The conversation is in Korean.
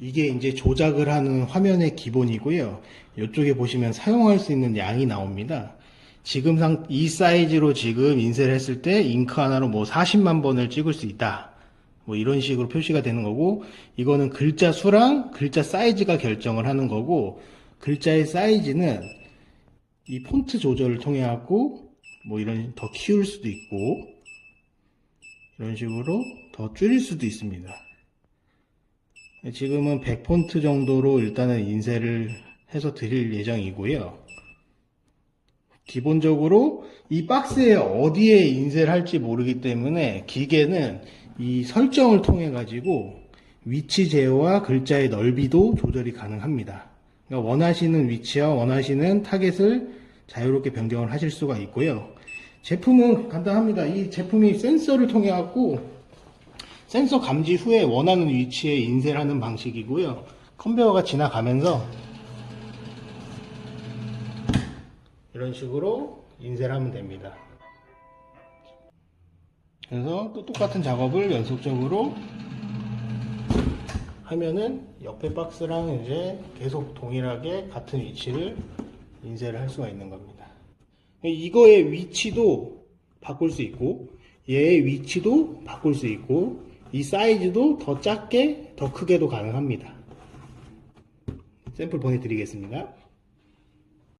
이게 이제 조작을 하는 화면의 기본이고요. 이쪽에 보시면 사용할 수 있는 양이 나옵니다. 지금 상, 이 사이즈로 지금 인쇄를 했을 때 잉크 하나로 뭐 40만 번을 찍을 수 있다. 뭐 이런 식으로 표시가 되는 거고, 이거는 글자 수랑 글자 사이즈가 결정을 하는 거고, 글자의 사이즈는 이 폰트 조절을 통해 갖고, 뭐 이런 더 키울 수도 있고, 이런 식으로 더 줄일 수도 있습니다. 지금은 100폰트 정도로 일단은 인쇄를 해서 드릴 예정이고요. 기본적으로 이 박스에 어디에 인쇄를 할지 모르기 때문에 기계는 이 설정을 통해 가지고 위치 제어와 글자의 넓이도 조절이 가능합니다. 그러니까 원하시는 위치와 원하시는 타겟을 자유롭게 변경을 하실 수가 있고요. 제품은 간단합니다. 이 제품이 센서를 통해 갖고 센서 감지 후에 원하는 위치에 인쇄를 하는 방식이고요. 컨베어가 지나가면서 이런 식으로 인쇄를 하면 됩니다. 그래서 또 똑같은 작업을 연속적으로 하면은 옆에 박스랑 이제 계속 동일하게 같은 위치를 인쇄를 할 수가 있는 겁니다. 이거의 위치도 바꿀 수 있고 얘의 위치도 바꿀 수 있고 이 사이즈도 더 작게 더 크게도 가능합니다. 샘플 보내드리겠습니다.